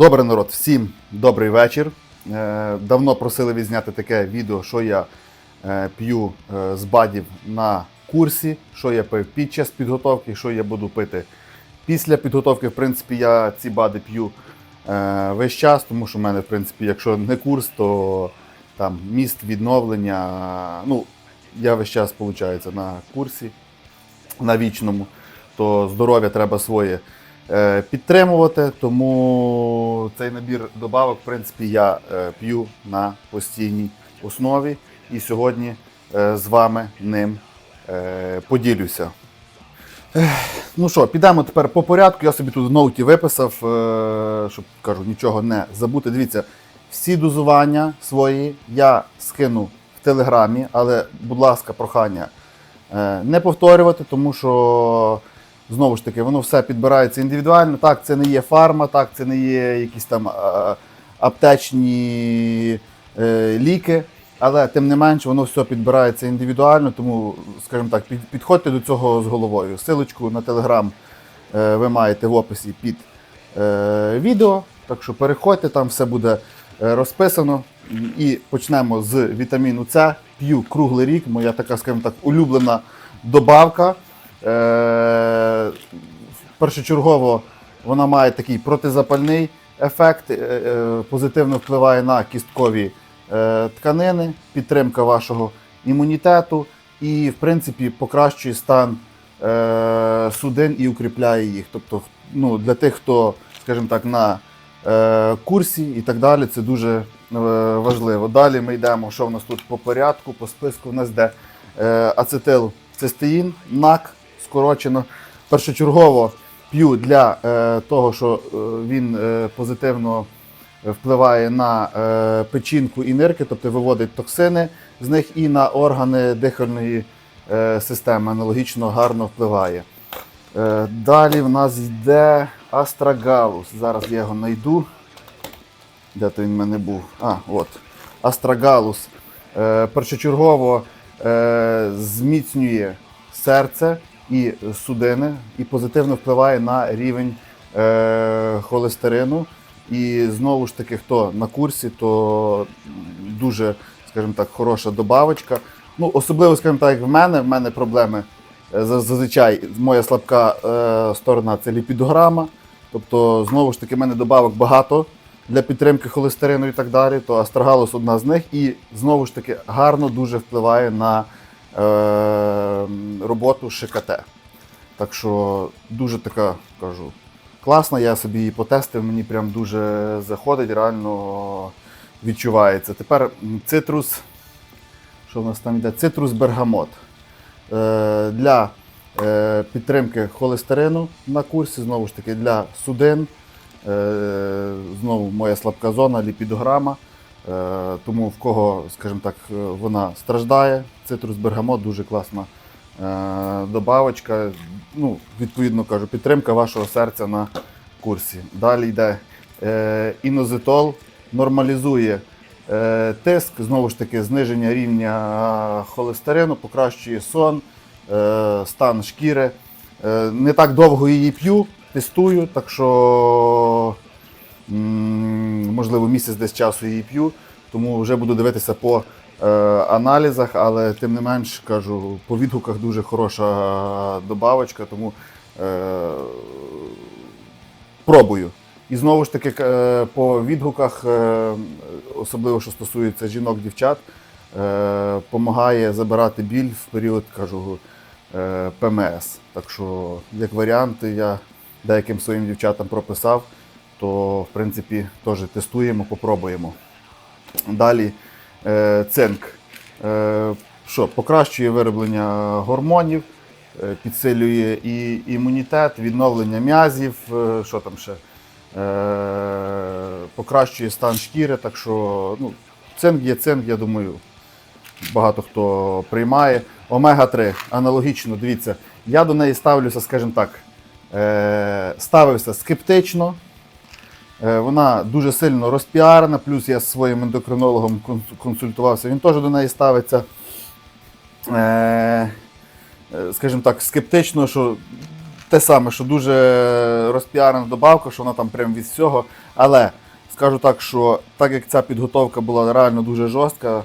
Добре, народ, всім добрий вечір. Е, Давно просили відзняти таке відео, що я е, п'ю е, з бадів на курсі, що я пив під час підготовки, що я буду пити після підготовки. В принципі, я ці бади п'ю весь час, тому що в мене, в принципі, якщо не курс, то там міст відновлення. Ну, я весь час, виходить, на курсі на вічному, то здоров'я треба своє підтримувати. Тому цей набір добавок, в принципі, я е, п'ю на постійній основі. І сьогодні е, з вами ним е, поділюся. Ну що, підемо тепер по порядку. Я собі тут в ноуті виписав, е, щоб кажу, нічого не забути. Дивіться, всі дозування свої я скину в телеграмі, але, будь ласка, прохання е, не повторювати, тому що знову ж таки воно все підбирається індивідуально. Так, це не є фарма, так, це не є якісь там аптечні е, ліки. Але тим не менш воно все підбирається індивідуально, тому, скажімо так, підходьте до цього з головою. Силочку на телеграм ви маєте в описі під е, відео. Так що переходьте, там все буде е, розписано. І почнемо з вітаміну С. П'ю круглий рік, моя така, скажімо так, улюблена добавка. Е, першочергово вона має такий протизапальний ефект, е, е, позитивно впливає на кісткові е, тканини, підтримка вашого імунітету і, в принципі, покращує стан е, судин і укріпляє їх. Тобто, ну, для тих, хто, скажімо так, на е, курсі і так далі, це дуже е, важливо. Далі ми йдемо, що в нас тут по порядку, по списку. У нас йде е, ацетилцистеїн, НАК, скорочено. Першочергово п'ю для е, того, що е, він е, позитивно впливає на е, печінку і нирки, тобто виводить токсини з них і на органи дихальної е, системи аналогічно гарно впливає. Е, далі в нас йде астрагалус. Зараз я його знайду. Де то він в мене був? А, от. Астрагалус. Е, першочергово е, зміцнює серце і судини і позитивно впливає на рівень е, холестерину. І знову ж таки, хто на курсі, то дуже, скажімо так, хороша добавочка. Ну, особливо, скажімо так, як в мене, в мене проблеми е, зазвичай моя слабка е, сторона це ліпідограма. Тобто, знову ж таки, в мене добавок багато для підтримки холестерину і так далі. То астрагалус одна з них, і знову ж таки гарно дуже впливає на роботу ШКТ. Так що дуже така кажу класна, я собі її потестив, мені прям дуже заходить, реально відчувається. Тепер цитрус, що в нас там йде? Цитрус бергамот. Е, для е, підтримки холестерину на курсі, знову ж таки, для судин. Е, знову моя слабка зона, ліпідограма. Е, тому в кого, скажімо так, е, вона страждає. Цитрус бергамот дуже класна е, добавочка. Ну, відповідно кажу, підтримка вашого серця на курсі. Далі йде інозитол, нормалізує тиск, знову ж таки, зниження рівня холестерину, покращує сон, стан шкіри. Не так довго її п'ю, тестую, так що можливо місяць десь часу її п'ю, тому вже буду дивитися по е, аналізах, але тим не менш кажу, по відгуках дуже хороша добавочка, тому е, пробую. І знову ж таки, е, по відгуках, е, особливо що стосується жінок-дівчат, допомагає забирати біль в період, кажу, ПМС. Так що, як варіант, я деяким своїм дівчатам прописав, то в принципі теж тестуємо, попробуємо. Далі е, цинк. Е, що, покращує вироблення гормонів, е, підсилює і імунітет, відновлення м'язів, е, що там ще, е, покращує стан шкіри. Так що ну, цинк є цинк, я думаю, багато хто приймає. Омега-3 аналогічно, дивіться, я до неї ставлюся, скажімо так, е, ставився скептично. Е, Вона дуже сильно розпіарена, плюс я з своїм ендокринологом консультувався, він теж до неї ставиться. Е, е, Скажімо так, скептично, що те саме, що дуже розпіарена добавка, що вона там прям від всього. Але скажу так, що так як ця підготовка була реально дуже жорстка,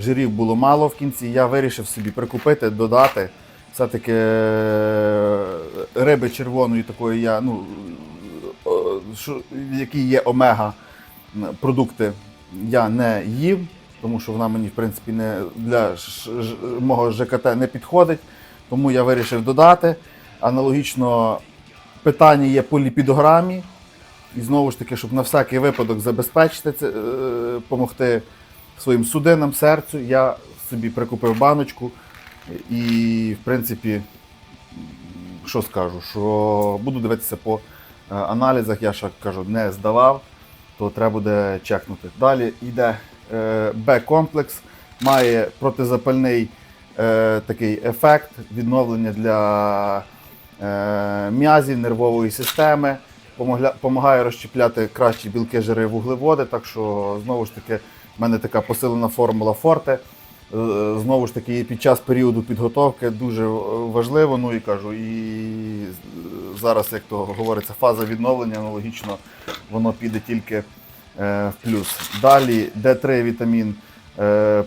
жирів було мало в кінці, я вирішив собі прикупити, додати. Все-таки риби червоної такої я, ну, що, в якій є омега-продукти, я не їв, тому що вона мені, в принципі, не для ж- мого ЖКТ не підходить. Тому я вирішив додати. Аналогічно питання є по ліпідограмі. І знову ж таки, щоб на всякий випадок забезпечити це, е, допомогти своїм судинам, серцю, я собі прикупив баночку. І, в принципі, що скажу, що буду дивитися по е, аналізах, я ще кажу, не здавав, то треба буде чекнути. Далі йде е, Б-комплекс, має протизапальний е, такий ефект відновлення для е, м'язів, нервової системи, допомагає розщепляти кращі білки, жири, вуглеводи. Так що, знову ж таки, в мене така посилена формула Форте. Е, Знову ж таки, під час періоду підготовки дуже важливо. Ну і кажу, і зараз, як то говориться, фаза відновлення аналогічно, воно піде тільки е, в плюс. Далі D3 вітамін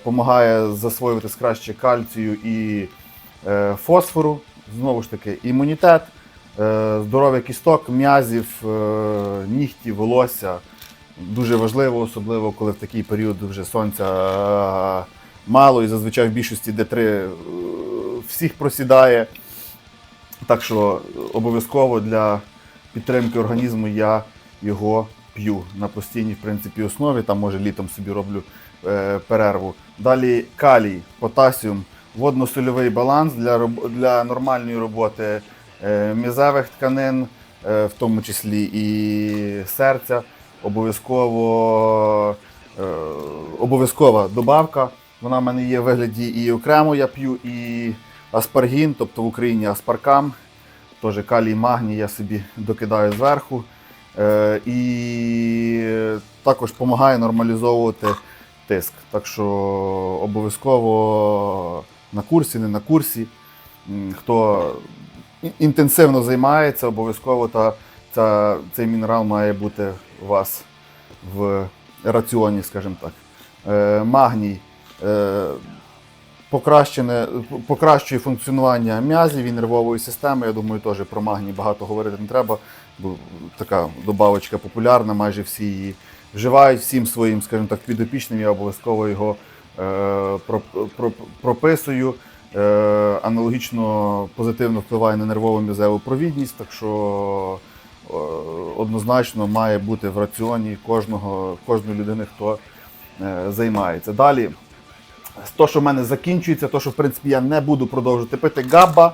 допомагає засвоювати краще кальцію і е, фосфору. Знову ж таки, імунітет, е, здоров'я кісток, м'язів, е, нігтів, волосся. Дуже важливо, особливо коли в такий період вже сонця е, мало і зазвичай в більшості Д3 е, всіх просідає. Так що обов'язково для підтримки організму я його п'ю на постійній в принципі, основі. Там може літом собі роблю е, перерву. Далі калій, потасіум, водно-сольовий баланс для, для нормальної роботи е, м'язевих тканин, е, в тому числі і серця. Обов'язково е, обов'язкова добавка. Вона в мене є в вигляді і окремо я п'ю, і аспаргін, тобто в Україні аспаркам. Теж калій магній я собі докидаю зверху. Е, і також допомагає нормалізовувати тиск. Так що обов'язково на курсі, не на курсі. Хто інтенсивно займається, обов'язково та, ця, цей мінерал має бути у вас в раціоні, скажімо так. Е, магній покращене, покращує функціонування м'язів і нервової системи. Я думаю, теж про магній багато говорити не треба, бо така добавочка популярна, майже всі її вживають всім своїм, скажімо так, підопічним. Я обов'язково його е, про- про- прописую. Е, аналогічно позитивно впливає на нервову м'язеву провідність, так що е, однозначно має бути в раціоні кожного, кожної людини, хто е, займається. Далі, то, що в мене закінчується, то, що в принципі я не буду продовжувати пити габба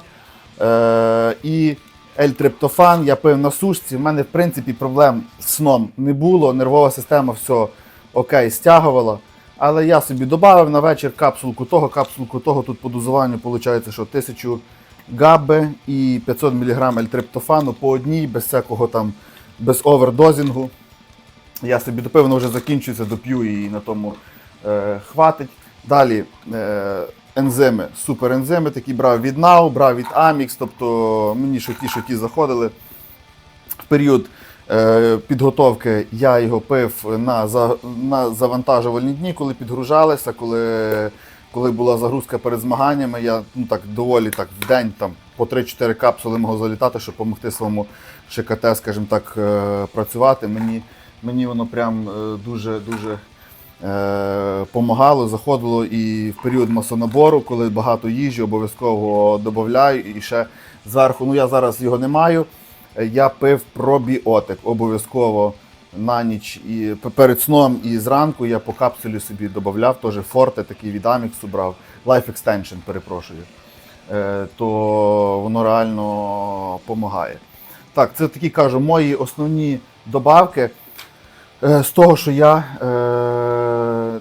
е, і L-триптофан я пив на сушці. В мене, в принципі, проблем з сном не було. Нервова система все окей стягувала. Але я собі додав на вечір капсулку того, капсулку того. Тут по дозуванню виходить, що 1000 габби і 500 мг L-триптофану по одній, без всякого там, без овердозінгу. Я собі допив, вже закінчується, доп'ю і на тому е, хватить. Далі е, ензими, суперензими, такі брав від NAU, брав від Amix, тобто мені що ті, що ті заходили. В період е, підготовки я його пив на, на завантажувальні дні, коли підгружалися, коли, коли була загрузка перед змаганнями. Я ну, так, доволі так, в день там, по 3-4 капсули мог залітати, щоб допомогти своєму ШКТ, скажімо так, е, працювати. Мені, мені воно прям е, дуже дуже е, помагало, заходило і в період масонабору, коли багато їжі, обов'язково додаю і ще зверху. Ну я зараз його не маю. Е, Я пив пробіотик обов'язково на ніч і перед сном і зранку я по капсулі собі додавав, теж форте такий від Amix брав, Life Extension, перепрошую. Е, то воно реально допомагає. Так, це такі кажу, мої основні добавки. Е, З того, що я е,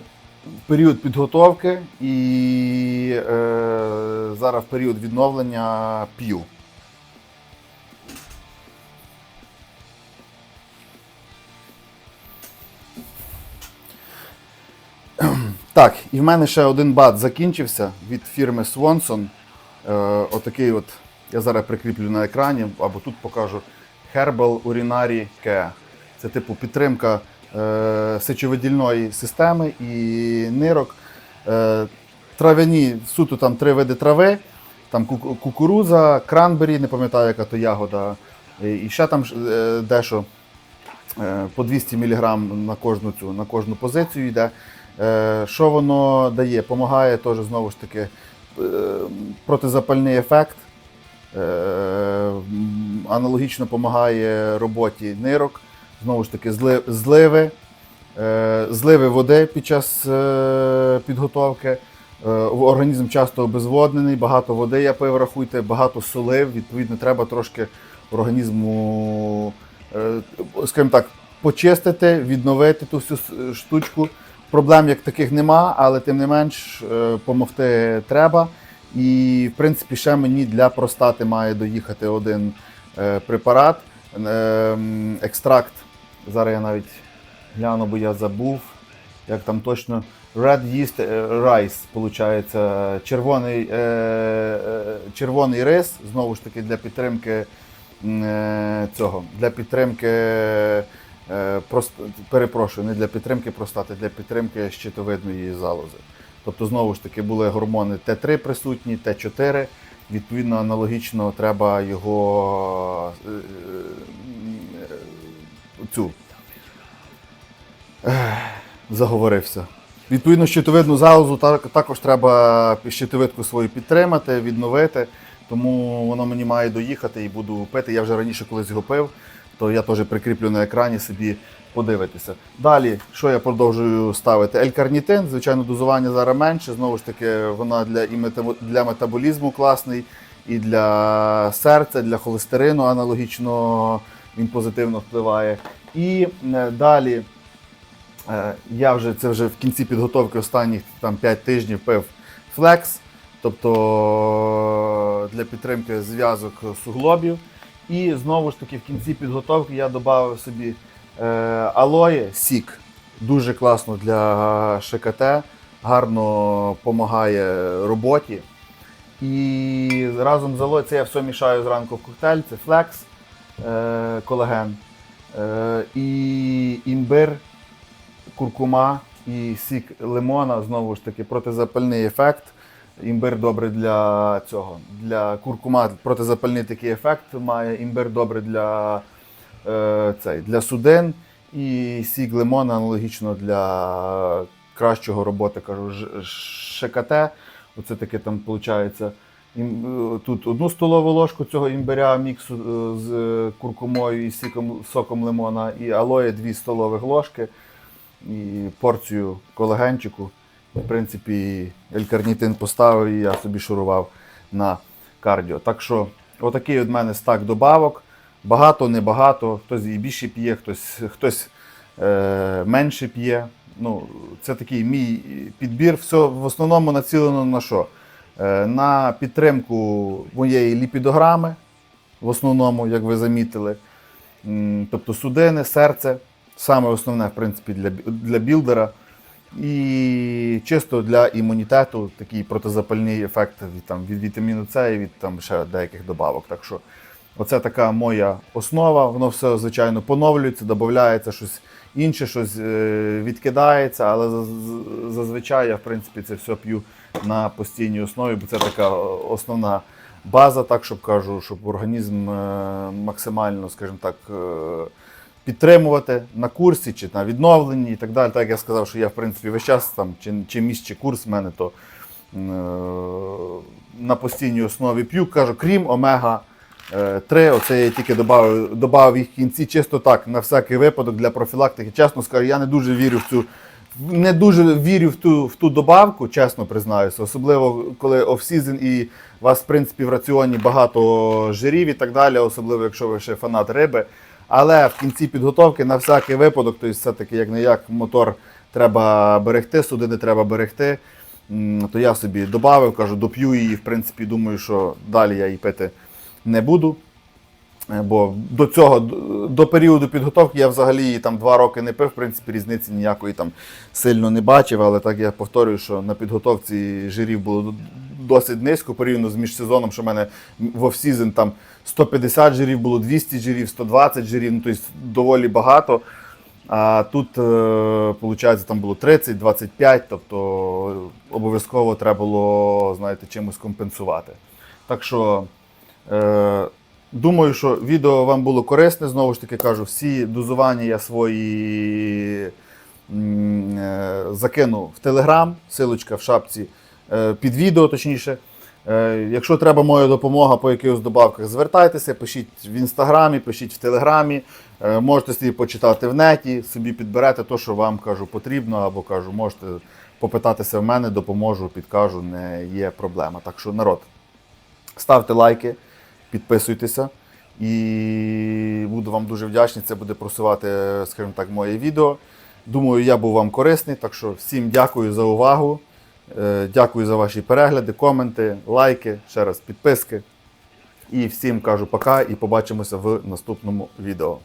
період підготовки і е, зараз період відновлення п'ю. Так, і в мене ще один бат закінчився від фірми Swanson. Е, отакий от Я зараз прикріплю на екрані або тут покажу Herbal Urinary Care. Це типу підтримка сечовидільної системи і нирок. Е, трав'яні, суто там три види трави, там ку- кукуруза, кранбері, не пам'ятаю, яка то ягода, і ще там е, дещо е, по 200 мг на кожну цю на кожну позицію йде. Е, Що воно дає? Помагає теж знову ж таки е, протизапальний ефект. Е, Аналогічно допомагає роботі нирок, знову ж таки, зливи, е, зливи води під час е, підготовки. Е, Організм часто обезводнений, багато води я пив, рахуйте, багато солив. Відповідно, треба трошки організму, скажімо так, почистити, відновити ту всю штучку. Проблем як таких нема, але тим не менш допомогти треба. І, в принципі, ще мені для простати має доїхати один препарат, екстракт. Зараз я навіть гляну, бо я забув, як там точно. Red Yeast е, Rice, виходить, червоний, е, е, червоний рис, знову ж таки, для підтримки цього, для підтримки, прост, перепрошую, не для підтримки простати, для підтримки щитовидної залози. Тобто, знову ж таки, були гормони Т3 присутні, Т4. Відповідно, аналогічно треба його цю заговорився. Відповідно, щитовидну залозу так- також треба щитовидку свою підтримати, відновити. Тому воно мені має доїхати і буду пити. Я вже раніше колись його пив, то я теж прикріплю на екрані собі подивитися. Далі, що я продовжую ставити? L-карнітин, звичайно, дозування зараз менше. Знову ж таки, вона для, і для метаболізму класний, і для серця, для холестерину аналогічно він позитивно впливає. І е, далі е, я вже це вже в кінці підготовки останніх там 5 тижнів пив флекс, тобто для підтримки зв'язок суглобів. І знову ж таки в кінці підготовки я додав собі е, алоє сік. Дуже класно для ШКТ, гарно допомагає роботі. І разом з алоє, це я все мішаю зранку в коктейль, це флекс, колаген, і імбир, куркума і сік лимона, знову ж таки, протизапальний ефект. Імбир добре для цього. Для куркума протизапальний такий ефект має. Імбир добре для, е, цей, для судин. І сік лимона аналогічно для кращого роботи, кажу, ШКТ. Оце таке там виходить. Е, Тут одну столову ложку цього імбиря міксу е, з куркумою і сіком, соком лимона, і алоє 2 столових ложки і порцію колагенчику. В принципі, елькарнітин поставив і я собі шурував на кардіо. Так що, отакий від мене стак добавок. Багато, небагато. Хтось і більше п'є, хтось, хтось е, менше п'є. Ну, це такий мій підбір. Все в основному націлено на що? Е, на підтримку моєї ліпідограми, в основному, як ви замітили. Тобто судини, серце, саме основне, в принципі, для, для білдера. І чисто для імунітету такий протизапальний ефект від, там, від вітаміну С і від там, ще деяких добавок. Так що оце така моя основа. Воно все, звичайно, поновлюється, додається щось інше, щось е, відкидається, але зазвичай я в принципі це все п'ю на постійній основі, бо це така основна база, так щоб кажу, щоб організм е, максимально, скажімо так, е, підтримувати на курсі чи на відновленні і так далі. Так я сказав, що я в принципі весь час там чи, чи місць, чи курс в мене, то е, на постійній основі п'ю, кажу, крім омега. 3, оце я тільки додав їх в кінці, чисто так, на всякий випадок для профілактики. Чесно скажу, я не дуже вірю в цю. Не дуже вірю в ту, в ту добавку, чесно признаюся. Особливо коли офсізон і у вас, в принципі, в раціоні багато жирів і так далі, особливо якщо ви ще фанат риби. Але в кінці підготовки на всякий випадок, тобто все-таки як не як мотор треба берегти, судини треба берегти. То я собі додав, кажу, доп'ю її, в принципі, думаю, що далі я її пити не буду. Е, Бо до цього, до- періоду підготовки я взагалі там два роки не пив, в принципі, різниці ніякої там сильно не бачив, але так я повторюю, що на підготовці жирів було досить низько порівняно з міжсезоном, що в мене в офсізон там 150 жирів було, 200 жирів, 120 жирів, ну тобто доволі багато. А тут, виходить, там було 30, 25, тобто обов'язково треба було, знаєте, чимось компенсувати. Так що е, думаю, що відео вам було корисне. Знову ж таки кажу, всі дозування я свої е, закину в Телеграм, силочка в шапці е, під відео, точніше. Е, Якщо треба моя допомога по якихось добавках, звертайтеся, пишіть в інстаграмі, пишіть в телеграмі, можете собі почитати в неті, собі підберете те, що вам кажу потрібно, або кажу, можете попитатися в мене, допоможу, підкажу, не є проблема. Так що, народ, ставте лайки, підписуйтеся. І буду вам дуже вдячний. Це буде просувати, скажімо так, моє відео. Думаю, я був вам корисний. Так що всім дякую за увагу. Е, Дякую за ваші перегляди, коменти, лайки, ще раз підписки. І всім кажу пока і побачимося в наступному відео.